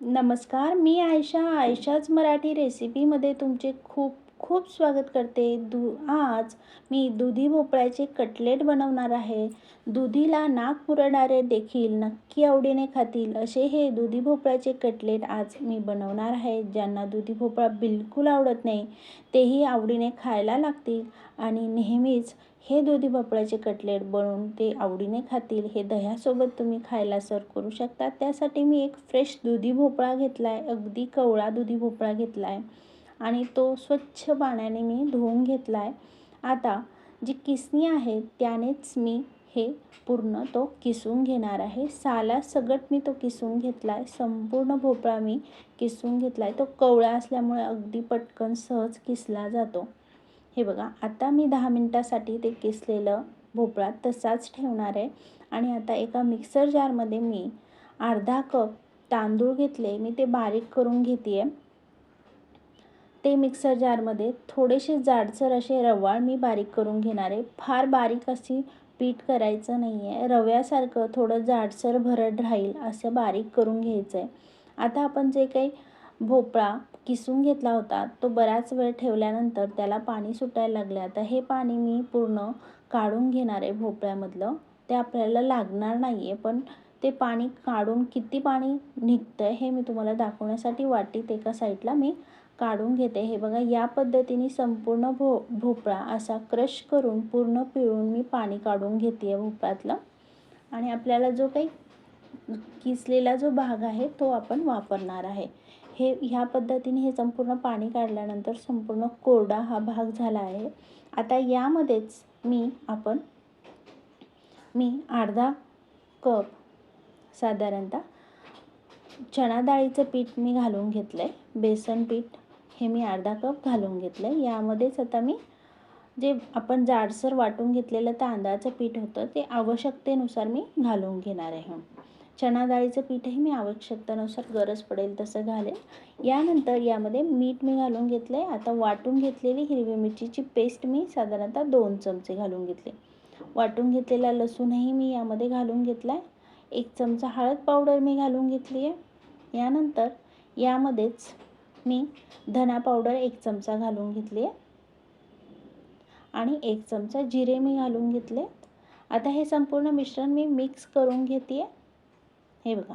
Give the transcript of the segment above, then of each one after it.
नमस्कार मी आयशा. आयशाच मराठी रेसिपीमध्ये तुमचे खूप खूप स्वागत करते. दु आज मी दुधी भोपळ्याचे कटलेट बनवणार आहे. दुधीला नाक पुरणारे देखील नक्की आवडीने खातील असे हे दुधी भोपळ्याचे कटलेट आज मी बनवणार आहे ज्यांना दुधी भोपळा बिलकुल आवडत नाही तेही आवडीने खायला लागतील आणि नेहमीच हे दुधी भोपळ्याचे कटलेट बनवून ते आवडीने खातील. हे दह्यासोबत तुम्ही खायला सर्व करू शकता. त्यासाठी मी एक फ्रेश दुधी भोपळा घेतला आहे अगदी कवळा दुधी भोपळा घेतला आहे आणि तो स्वच्छ पाण्याने मी धुवून घेतला आहे आता जी किसणी आहे त्यानेच मी हे पूर्ण तो किसून घेणार आहे. साला सगट मी तो किसून घेतला आहे संपूर्ण भोपळा मी किसून घेतला आहे तो कवळा असल्यामुळे अगदी पटकन सहज किसला जातो. हे बघा आता मी दहा मिनटासाठी ते किसलेलं भोपळा तसाच ठेवणार आहे. आणि आता एका मिक्सर जारमध्ये मी अर्धा कप तांदूळ घेतले मी ते बारीक करून घेते ते मिक्सर जारमध्ये थोडेसे जाडसर असे रवाळ मी बारीक करून घेणार आहे. फार बारीक अशी पीठ करायचं नाही आहे रव्यासारखं थोडं जाडसर भरड राहील असं बारीक करून घ्यायचं आहे आता आपण जे काही भोपळा किसून घेतला होता. तो बराच वेळ ठेवल्यानंतर त्याला पाणी सुटायला लागले. आता हे पाणी मी पूर्ण काढून घेणार आहे भोपळ्यामधलं. ते आपल्याला लागणार नाही आहे पण ते पाणी काढून किती पाणी निघतं आहे हे मी तुम्हाला दाखवण्यासाठी वाटीत एका साईडला मी काढून घेते. हे बघा या पद्धतीने संपूर्ण भो भोपळा असा क्रश करून पूर्ण पिळून मी पाणी काढून घेते आहे भोपळ्यातलं. आणि आपल्याला जो काही किसलेला जो भाग आहे तो आपण वापरणार आहे. हे ह्या पद्धतीने हे संपूर्ण पाणी काढल्यानंतर संपूर्ण कोरडा हा भाग झाला आहे. आता यामध्येच मी आपण मी अर्धा कप साधारणतः चणा डाळीचं पीठ मी घालून घेतलं आहे बेसन पीठ हे मी अर्धा कप घालून घेतलं आहे यामध्येच आता मी जे आपण जाडसर वाटून घेतलेलं तांदळाचं पीठ होतं ते आवश्यकतेनुसार मी घालून घेणार आहे. चणा डाळीचं पीठही मी आवश्यकतेनुसार गरज पडेल तसं घालेल यानंतर यामध्ये मीठ मी घालून घेतलं आहे आता वाटून घेतलेली हिरवी मिरचीची पेस्ट मी साधारणतः दोन चमचे घालून घेतले. वाटून घेतलेला लसूणही मी यामध्ये घालून घेतला आहे एक चमचा हळद पावडर मी घालून घेतली आहे यानंतर यामध्येच मी धना पावडर एक चमचा घालून घेतली आहे आणि एक चमचा जिरे मी घालून घेतले आता हे संपूर्ण मिश्रण मी मिक्स करून घेते आहे हे बघा.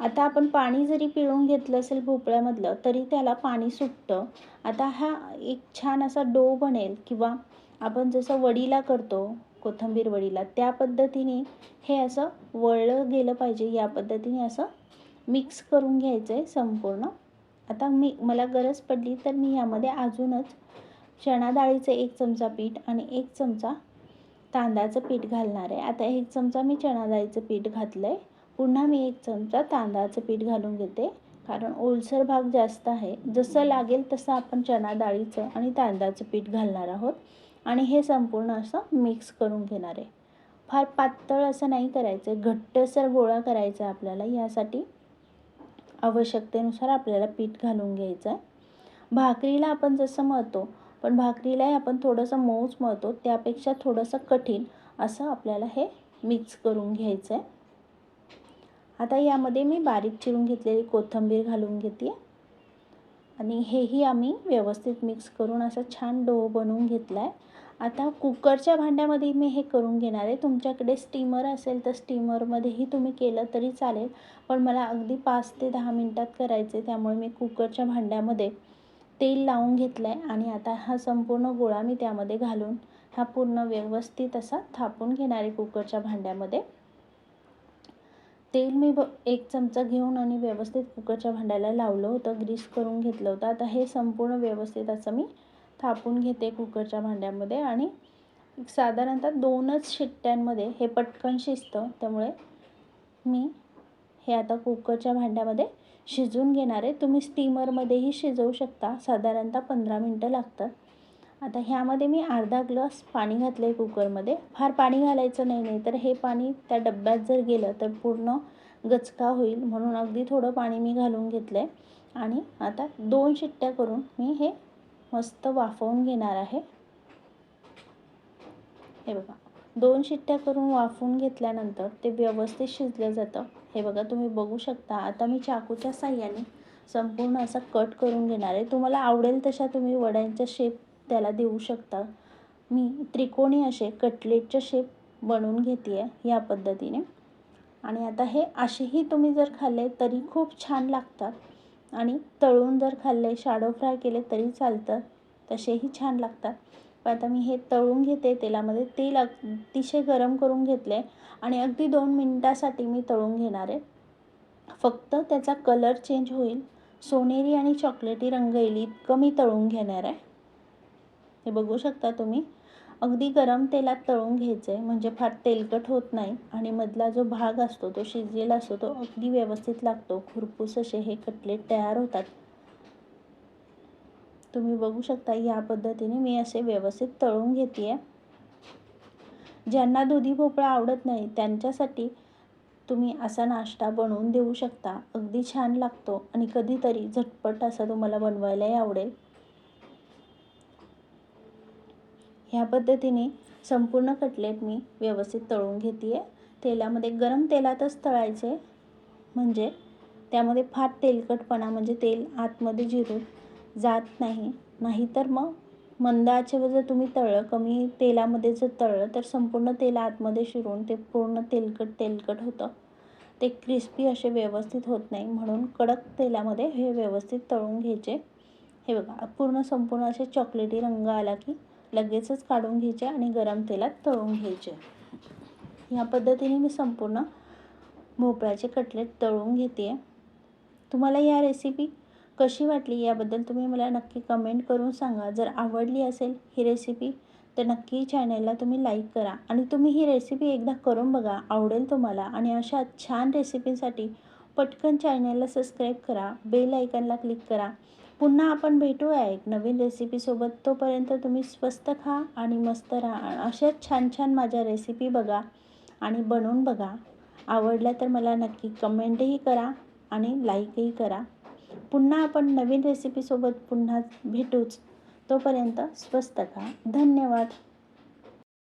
आता आपण पाणी जरी पिळून घेतलं असेल भोपळ्यामधलं तरी त्याला पाणी सुटतं. आता हा एक छान असा डो बनेल किंवा आपण जसं वडीला करतो कोथिंबीर वडीला त्या पद्धतीने हे असं वळलं गेलं पाहिजे. या पद्धतीने असं मिक्स करून घ्यायचं आहे संपूर्ण. आता मी मला गरज पडली तर मी यामध्ये अजूनच चणा डाळीचं एक चमचा पीठ आणि एक चमचा तांदळाचं पीठ घालणार आहे. आता एक चमचा मी चणा डाळीचं पीठ घातलं आहे पुन्हा मी एक चमचा तांदळाचं पीठ घालून घेते. कारण ओलसर भाग जास्त आहे. जसं लागेल तसं आपण चणा डाळीचं आणि तांदळाचं पीठ घालणार आहोत. आणि हे संपूर्ण असं मिक्स करून घेणार आहे. फार पातळ असं नाही करायचं घट्टसर गोळा करायचा आपल्याला. यासाठी आवश्यकतेनुसार आपल्याला पीठ घालून घ्यायचं आहे भाकरीला आपण जसं मळतो पण भाकरीलाही आपण थोडंसं मऊच मळतो त्यापेक्षा थोडंसं कठीण असं आपल्याला हे मिक्स करून घ्यायचं आहे आता यामध्ये मी बारीक चिरून घेतलेली कोथिंबीर घालून घेते. आणि हेही आम्ही व्यवस्थित मिक्स करून असं छान डो बनवून घेतला आहे आता कुकरच्या भांड्यामध्ये मी हे करून घेणार आहे. तुमच्याकडे स्टीमर असेल तर स्टीमरमध्येही तुम्ही केलं तरी चालेल. पण मला अगदी पाच ते दहा मिनटात करायचे त्यामुळे मी कुकरच्या भांड्यामध्ये तेल लावून घेतलं आहे आणि आता हा संपूर्ण गोळा मी त्यामध्ये घालून हा पूर्ण व्यवस्थित असा थापून घेणार आहे कुकरच्या भांड्यामध्ये. तेल मी ब एक चमचा घेऊन आणि व्यवस्थित कुकरच्या भांड्याला लावलं होतं ग्रीस करून घेतलं होतं. आता हे संपूर्ण व्यवस्थित असं मी थापून घेते कुकरच्या भांड्यामध्ये आणि साधारणतः दोनच शिट्ट्यांमध्ये हे पटकन शिजतं. त्यामुळे मी हे आता कुकरच्या भांड्यामध्ये शिजवून घेणार आहे. तुम्ही स्टीमरमध्येही शिजवू शकता. साधारणतः पंधरा मिनटं लागतात. आता ह्यामध्ये मी अर्धा ग्लास पाणी घातलं आहे कुकरमध्ये. फार पाणी घालायचं नाही नाही तर हे पाणी त्या डब्यात जर गेलं तर पूर्ण गचका होईल. म्हणून अगदी थोडं पाणी मी घालून घेतलं आहे आणि आता दोन शिट्ट्या करून मी हे मस्त वाफवून घेणार आहे. हे बघा. दोन शिट्ट्या करून वाफून घेतल्यानंतर ते व्यवस्थित शिजलं जातं. हे बघा तुम्ही बघू शकता. आता मी चाकूच्या साह्याने संपूर्ण असा कट करून घेणार आहे. तुम्हाला आवडेल तशा तुम्ही वड्यांचा शेप त्याला देऊ शकता. मी त्रिकोणी असे कटलेटचे शेप बनवून घेते आहे या पद्धतीने. आणि आता हे असेही तुम्ही जर खाल्ले तरी खूप छान लागतात. आणि तळून जर खाल्ले शाडो फ्राय केले तरी चालतं. तसेही छान लागतात. आता मी हे तळून घेते तेलामध्ये तेल अतिशय गरम करून घेतले आणि अगदी दोन मिनटासाठी मी तळून घेणार आहे. फक्त त्याचा कलर चेंज होईल. सोनेरी आणि चॉकलेटी रंग येईल इतकं मी तळून घेणार आहे. हे बघू शकता तुम्ही. अगदी गरम तेलात तळून घ्यायचं आहे म्हणजे फार तेलकट होत नाही आणि मधला जो भाग असतो तो शिजलेला असतो तो अगदी व्यवस्थित लागतो. खुरपूस असे हे कटलेट तयार होतात. तुम्ही बघू शकता या पद्धतीने मी असे व्यवस्थित तळून घेते आहे ज्यांना दुधी भोपळा आवडत नाही त्यांच्यासाठी तुम्ही असा नाश्ता बनवून देऊ शकता. अगदी छान लागतो आणि कधीतरी झटपट असा तुम्हाला बनवायलाही आवडेल. ह्या पद्धतीने संपूर्ण कटलेट मी व्यवस्थित तळून घेते आहे तेलामध्ये गरम तेलातच तळायचे. म्हणजे त्यामध्ये फार तेलकटपणा म्हणजे तेल आतमध्ये जिरून जात नाही. नाहीतर मग मंद आचेवर जर तुम्ही तळलं कमी तेलामध्ये जर तळलं तर संपूर्ण तेल आतमध्ये शिरून ते पूर्ण तेलकट तेलकट होतं. ते क्रिस्पी असे व्यवस्थित होत नाही. म्हणून कडक तेलामध्ये हे व्यवस्थित तळून घ्यायचे. हे बघा पूर्ण संपूर्ण असे चॉकलेटी रंग आला की लगेचच काढून घ्यायचे आणि गरम तेलात तळून घ्यायचे. ह्या पद्धतीने मी संपूर्ण भोपळ्याचे कटलेट तळून घेते तुम्हाला या रेसिपी कशी वाटली याबद्दल तुम्ही मला नक्की कमेंट करून सांगा. जर आवडली असेल ही रेसिपी तर नक्की चॅनलला तुम्ही लाईक करा. आणि तुम्ही ही रेसिपी एकदा करून बघा आवडेल तुम्हाला. आणि अशा छान रेसिपींसाठी पटकन चॅनलला सबस्क्राईब करा. बेल आयकनला क्लिक करा. पुन्हा आपण भेटूया एक नवीन रेसिपीसोबत तोपर्यंत तुम्ही स्वस्त खा आणि मस्त राहा. अशाच छान छान माझ्या रेसिपी बघा आणि बनवून बघा. आवडल्या तर मला नक्की कमेंटही करा आणि लाईकही करा. पुन्हा आपण नवीन रेसिपीसोबत पुन्हा भेटूच. तोपर्यंत स्वस्त का धन्यवाद.